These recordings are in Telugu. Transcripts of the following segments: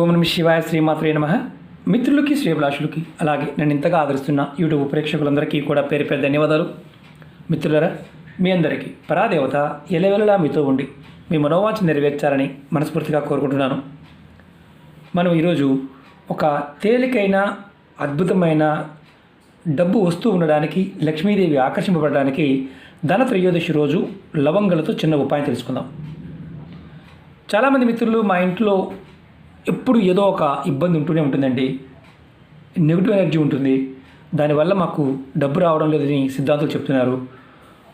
ఓం నమ శివాయ శ్రీమాత్రే నమ. మిత్రులకి శ్రీభిలాషులకి అలాగే నన్ను ఇంతగా ఆదరిస్తున్న యూట్యూబ్ ప్రేక్షకులందరికీ కూడా పేరు పేరు ధన్యవాదాలు. మిత్రులరా మీ అందరికీ పరాదేవత ఎలవెలలా మీతో ఉండి మీ మనోవాంఛ నెరవేర్చాలని మనస్ఫూర్తిగా కోరుకుంటున్నాను. మనం ఈరోజు ఒక తేలికైన అద్భుతమైన డబ్బు వస్తూ ఉండడానికి లక్ష్మీదేవి ఆకర్షింపబడడానికి ధన త్రయోదశి రోజు లవంగలతో చిన్న ఉపాయం తెలుసుకుందాం. చాలామంది మిత్రులు మా ఇంట్లో ఎప్పుడు ఏదో ఒక ఇబ్బంది ఉంటూనే ఉంటుందండి. నెగిటివ్ ఎనర్జీ ఉంటుంది. దానివల్ల మాకు డబ్బు రావడం లేదని సిద్ధాంతులు చెప్తున్నారు.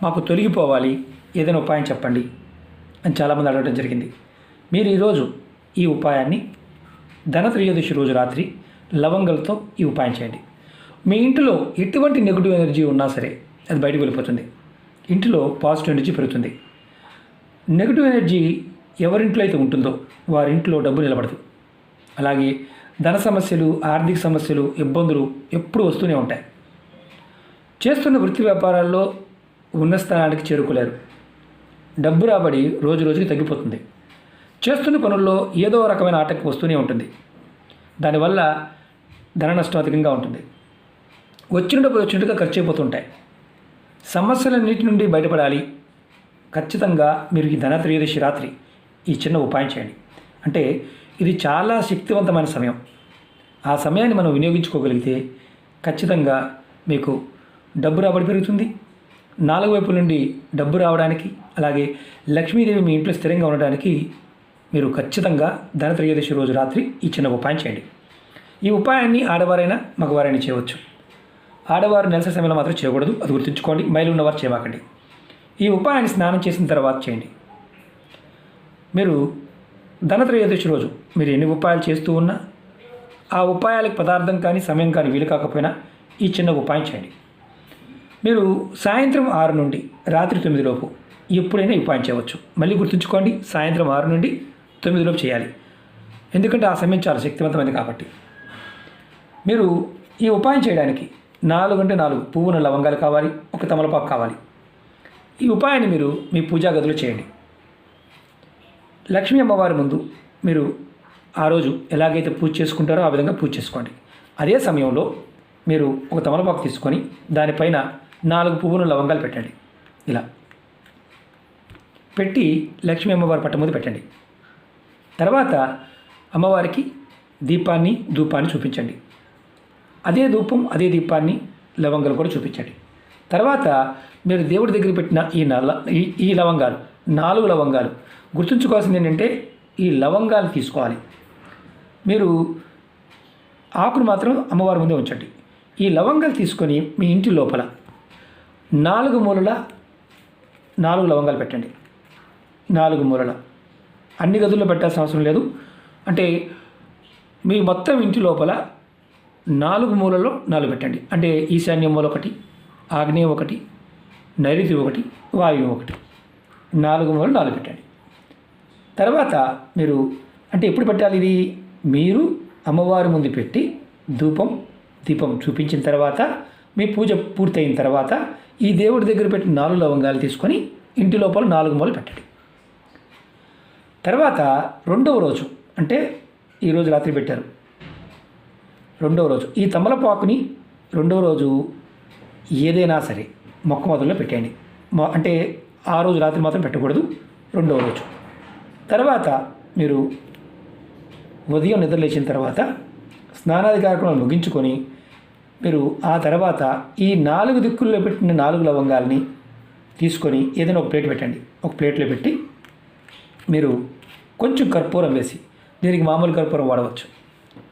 మాకు తొలగిపోవాలి. ఏదైనా ఉపాయం చెప్పండి అని చాలామంది అడగడం జరిగింది. మీరు ఈరోజు ఈ ఉపాయాన్ని ధన త్రయోదశి రోజు రాత్రి లవంగలతో ఈ ఉపాయం చేయండి. మీ ఇంటిలో ఎటువంటి నెగిటివ్ ఎనర్జీ ఉన్నా సరే అది బయటకు వెళ్ళిపోతుంది. ఇంటిలో పాజిటివ్ ఎనర్జీ పెరుగుతుంది. నెగిటివ్ ఎనర్జీ ఎవరింట్లో అయితే ఉంటుందో వారింట్లో డబ్బు నిలబడదు. అలాగే ధన సమస్యలు ఆర్థిక సమస్యలు ఇబ్బందులు ఎప్పుడూ వస్తూనే ఉంటాయి. చేస్తున్న వృత్తి వ్యాపారాల్లో ఉన్న స్థానానికి చేరుకోలేరు. డబ్బు రాబడి రోజు రోజుకి తగ్గిపోతుంది. చేస్తున్న పనుల్లో ఏదో రకమైన ఆటంకం వస్తూనే ఉంటుంది. దానివల్ల ధన నష్టం అధికంగా ఉంటుంది. వచ్చిన డబ్బు వచ్చినట్టుగా ఖర్చు అయిపోతుంటాయి సమస్యలన్నిటి నుండి బయటపడాలి. ఖచ్చితంగా మీరు ఈ ధన త్రయోదశి రాత్రి ఈ చిన్న ఉపాయం చేయండి. అంటే ఇది చాలా శక్తివంతమైన సమయం. ఆ సమయాన్ని మనం వినియోగించుకోగలిగితే ఖచ్చితంగా మీకు డబ్బు రాబడి పెరుగుతుంది. నాలుగు వైపుల నుండి డబ్బు రావడానికి అలాగే లక్ష్మీదేవి మీ ఇంట్లో స్థిరంగా ఉండడానికి మీరు ఖచ్చితంగా ధన త్రయోదశి రోజు రాత్రి ఈ చిన్న ఉపాయం చేయండి. ఈ ఉపాయాన్ని ఆడవారైనా మగవారైనా చేయవచ్చు. ఆడవారు నెలసరి సమయంలో మాత్రం చేయకూడదు అది గుర్తుంచుకోండి మైలు ఉన్నవారు చేయమాకండి. ఈ ఉపాయాన్ని స్నానం చేసిన తర్వాత చేయండి. మీరు ధనత్రయోదశి రోజు మీరు ఎన్ని ఉపాయాలు చేస్తూ ఉన్నా ఆ ఉపాయాలకు పదార్థం కానీ సమయం కానీ వీలు కాకపోయినా ఈ చిన్న ఉపాయం చేయండి. మీరు సాయంత్రం ఆరు నుండి రాత్రి తొమ్మిది లోపు ఎప్పుడైనా ఉపాయం చేయవచ్చు. మళ్ళీ గుర్తుంచుకోండి సాయంత్రం ఆరు నుండి తొమ్మిది లోపు చేయాలి. ఎందుకంటే ఆ సమయం చాలా శక్తివంతమైనది కాబట్టి. మీరు ఈ ఉపాయం చేయడానికి నాలుగు అంటే నాలుగు పువ్వున లవంగాలు కావాలి ఒక తమలపాకు కావాలి. ఈ ఉపాయాన్ని మీరు మీ పూజా గదిలో చేయండి. లక్ష్మీ అమ్మవారి ముందు మీరు ఆ రోజు ఎలాగైతే పూజ చేసుకుంటారో ఆ విధంగా పూజ చేసుకోండి. అదే సమయంలో మీరు ఒక తమలపాకు తీసుకొని దానిపైన నాలుగు పువ్వులు లవంగాలు పెట్టండి. ఇలా. పెట్టి లక్ష్మీ అమ్మవారి పట్ట ముందు పెట్టండి. తర్వాత అమ్మవారికి దీపాన్ని ధూపాన్ని చూపించండి. అదే ధూపం అదే దీపాన్ని లవంగాలు కూడా చూపించండి. తర్వాత మీరు దేవుడి దగ్గర పెట్టిన ఈ నల్ల ఈ ఈ లవంగాలు నాలుగు లవంగాలు. గుర్తుంచుకోవాల్సింది ఏంటంటే ఈ లవంగాలు తీసుకోవాలి. మీరు ఆకును మాత్రం అమ్మవారి ముందే ఉంచండి. ఈ లవంగాలు తీసుకొని మీ ఇంటి లోపల నాలుగు మూలల నాలుగు లవంగాలు పెట్టండి. నాలుగు మూలల. అన్ని గదుల్లో పెట్టాల్సిన అవసరం లేదు. అంటే మీ మొత్తం ఇంటి లోపల నాలుగు మూలలో నాలుగు పెట్టండి. అంటే ఈశాన్య మూల ఒకటి ఆగ్నేయం ఒకటి నైరుతి ఒకటి వాయువు ఒకటి. నాలుగు మూలలు నాలుగు పెట్టండి. తర్వాత మీరు అంటే ఎప్పుడు పెట్టాలి ఇది? మీరు అమ్మవారి ముందు పెట్టి ధూపం దీపం చూపించిన తర్వాత మీ పూజ పూర్తయిన తర్వాత ఈ దేవుడి దగ్గర పెట్టిన నాలుగు లవంగాలు తీసుకొని ఇంటి లోపల నాలుగు మూలలు పెట్టండి. తర్వాత రెండవ రోజు అంటే ఈరోజు రాత్రి పెట్టారు. రెండవ రోజు ఈ తమలపాకుని రెండవ రోజు ఏదైనా సరే మొక్క మొదల్లో పెట్టండి అంటే ఆ రోజు రాత్రి మాత్రం పెట్టకూడదు. రెండవ రోజు. తర్వాత మీరు ఉదయం నిద్ర లేచిన తర్వాత స్నానాది కార్యక్రమాలు ముగించుకొని మీరు ఆ తర్వాత ఈ నాలుగు దిక్కుల్లో పెట్టిన నాలుగు లవంగాల్ని తీసుకొని ఏదైనా ఒక ప్లేట్ పెట్టండి. ఒక ప్లేట్లో పెట్టి మీరు కొంచెం కర్పూరం వేసి దీనికి మామూలు కర్పూరం వాడవచ్చు.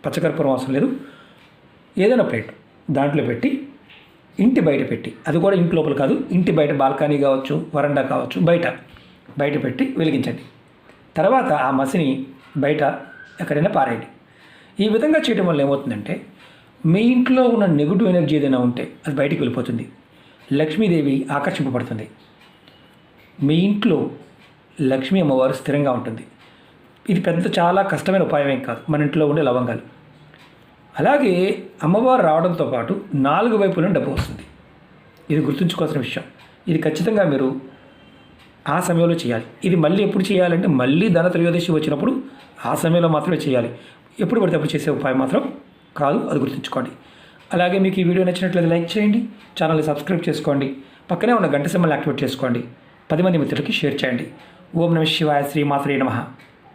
పచ్చకర్పూరం అవసరం లేదు. ఏదైనా ప్లేట్ దాంట్లో పెట్టి ఇంటి బయట పెట్టి అది కూడా ఇంటి లోపల కాదు ఇంటి బయట బాల్కనీ కావచ్చు వరండా కావచ్చు బయట బయట పెట్టి వెలిగించండి. తర్వాత ఆ మసిని బయట ఎక్కడైనా పారేయండి. ఈ విధంగా చేయడం వల్ల ఏమవుతుందంటే మీ ఇంట్లో ఉన్న నెగిటివ్ ఎనర్జీ ఏదైనా ఉంటే అది బయటికి వెళ్ళిపోతుంది. లక్ష్మీదేవి ఆకర్షింపబడుతుంది. మీ ఇంట్లో లక్ష్మీ అమ్మవారు స్థిరంగా ఉంటుంది. ఇది పెద్ద చాలా కష్టమైన ఉపాయం ఏం కాదు. మన ఇంట్లో ఉండే లవంగాలు. అలాగే అమ్మవారు రావడంతో పాటు నాలుగు వైపులను డబ్బు వస్తుంది. ఇది గుర్తుంచుకోవాల్సిన విషయం. ఇది ఖచ్చితంగా మీరు ఆ సమయంలో చేయాలి. ఇది మళ్ళీ ఎప్పుడు చేయాలంటే మళ్ళీ ధన త్రయోదశి వచ్చినప్పుడు ఆ సమయంలో మాత్రమే చేయాలి. ఎప్పుడు పడితే అప్పుడు చేసే ఉపాయం మాత్రం కాదు అది గుర్తుంచుకోండి. అలాగే మీకు ఈ వీడియో నచ్చినట్లయితే లైక్ చేయండి ఛానల్ని సబ్స్క్రైబ్ చేసుకోండి పక్కనే ఉన్న గంట సింబల్ యాక్టివేట్ చేసుకోండి పది మంది మిత్రులకి షేర్ చేయండి. ఓం నమ శివాయ శ్రీమాత్రే నమః.